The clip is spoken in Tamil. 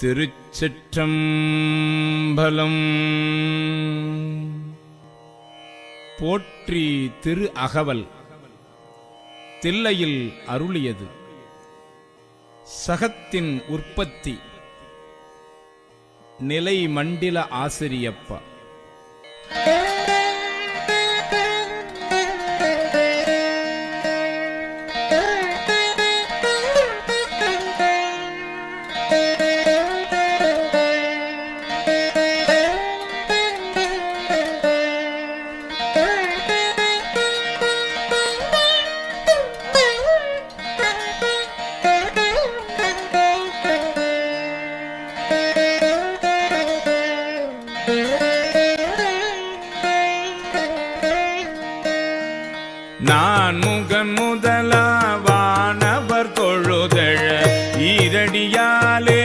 திருச்சிற்றம்பலம். போற்றி திரு அகவல் தில்லையில் அருளியது. சகத்தின் உற்பத்தி நிலை மண்டில ஆசிரியப்பா. நான் முகன் முதலாவானவர் தொழுதழ ஈரடியாலே